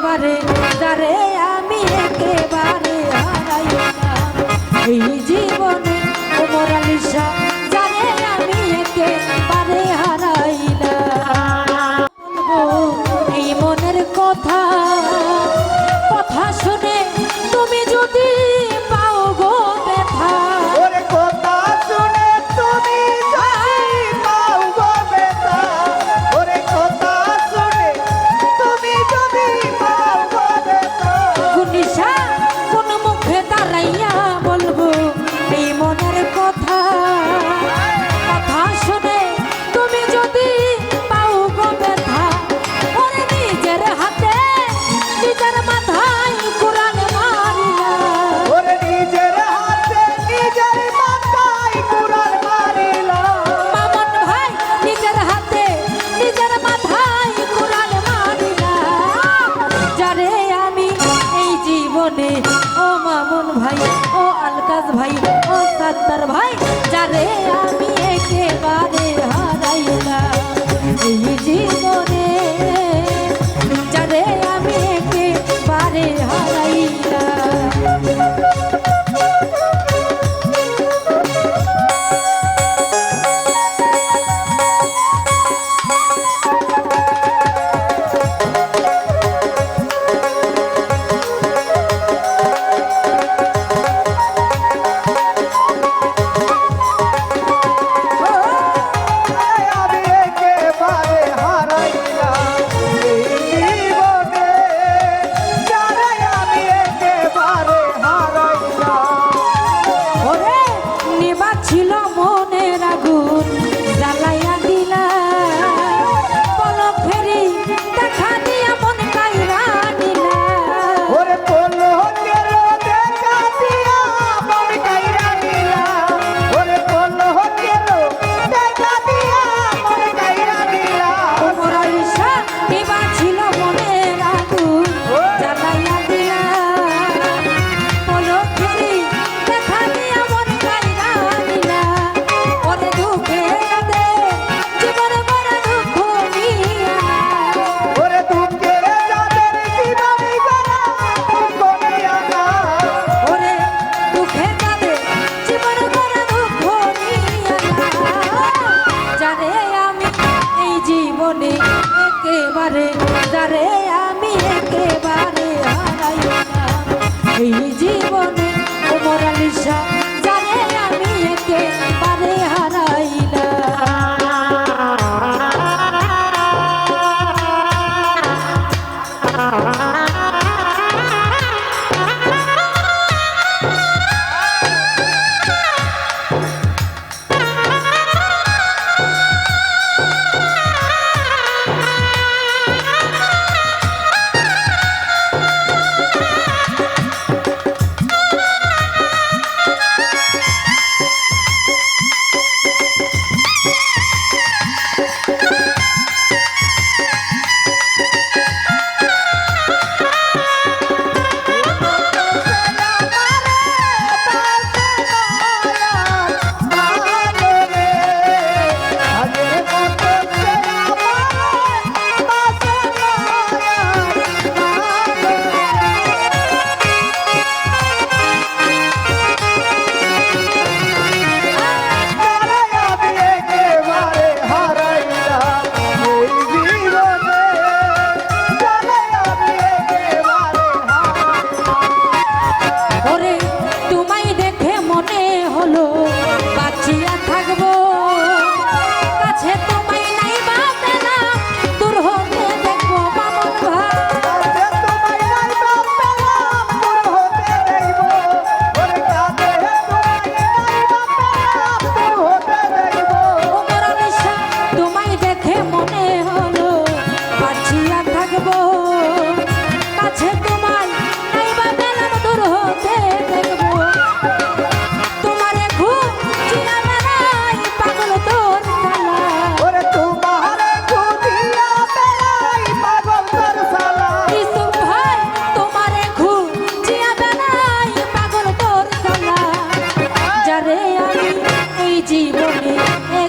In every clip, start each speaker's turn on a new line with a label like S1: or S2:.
S1: একেবারে যারে আমি একেবারে হারাই এই যে রে ছিল এই জীবনে তোমার নিশা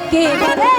S1: que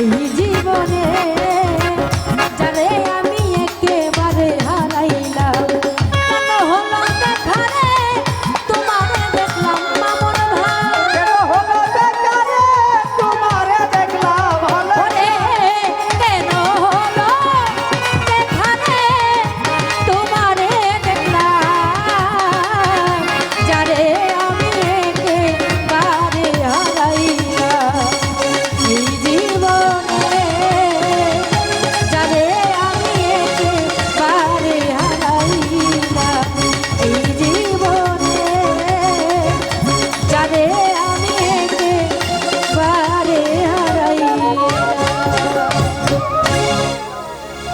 S1: এই জীবনে